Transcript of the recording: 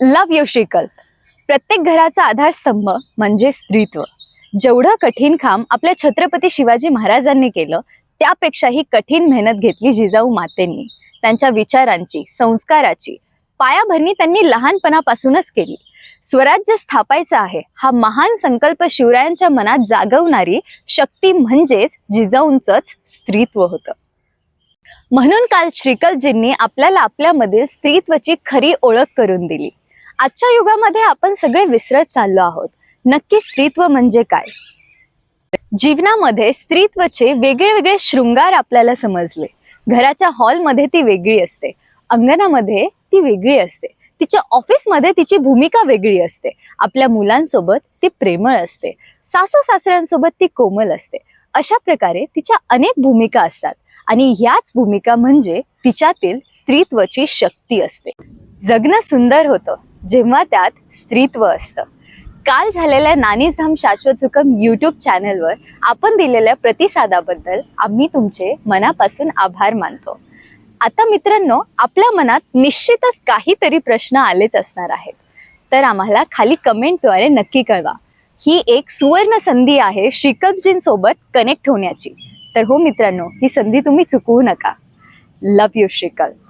लव you श्रीकल्प प्रत्येक घराचा आधारस्तंभ म्हणजे स्त्रीत्व. जेवढं कठीण काम आपल्या छत्रपती शिवाजी महाराजांनी केलं त्यापेक्षाही कठीण मेहनत घेतली जिजाऊ मातेंनी. त्यांच्या विचारांची संस्काराची पायाभरणी त्यांनी लहानपणापासूनच केली. स्वराज्य स्थापायचं आहे हा महान संकल्प शिवरायांच्या मनात जागवणारी शक्ती म्हणजेच जिजाऊंचंच स्त्रीत्व होतं. म्हणून काल श्रीकलजींनी आपल्याला आपल्यामध्ये स्त्रीत्वाची खरी ओळख करून दिली. आजच्या युगामध्ये आपण सगळे विसरत चाललो आहोत. नक्की स्त्रीत्व म्हणजे काय? जीवनामध्ये स्त्रीत्वचे वेगळे वेगळे शृंगार आपल्याला समजले. घराच्या हॉलमध्ये ती वेगळी असते. अंगणामध्ये ती वेगळी असते. तिच्या ऑफिसमध्ये तिची भूमिका वेगळी असते. आपल्या मुलांसोबत ती प्रेमळ असते. सासू सासऱ्यांसोबत ती कोमल असते. अशा प्रकारे तिच्या अनेक भूमिका असतात. आणि ह्याच भूमिका म्हणजे तिच्यातील स्त्रीत्वची शक्ती असते. जगणं सुंदर होतं. जेव्हा त्यात स्त्रीत्व असतं. काल झालेल्या नानीधाम शाश्वत सुखम यूट्यूब चॅनलवर आपण दिलेल्या प्रतिसादाबद्दल आम्ही तुमचे मनापासून आभार मानतो. आता मित्रांनो आपल्या मनात निश्चितच काहीतरी प्रश्न आलेच असणार आहेत. तर आम्हाला खाली कमेंटद्वारे नक्की कळवा. ही एक सुवर्ण संधी आहे श्रीकपजींसोबत कनेक्ट होण्याची. तर हो मित्रांनो ही संधी तुम्ही चुकवू नका. लव यू श्रीकल्प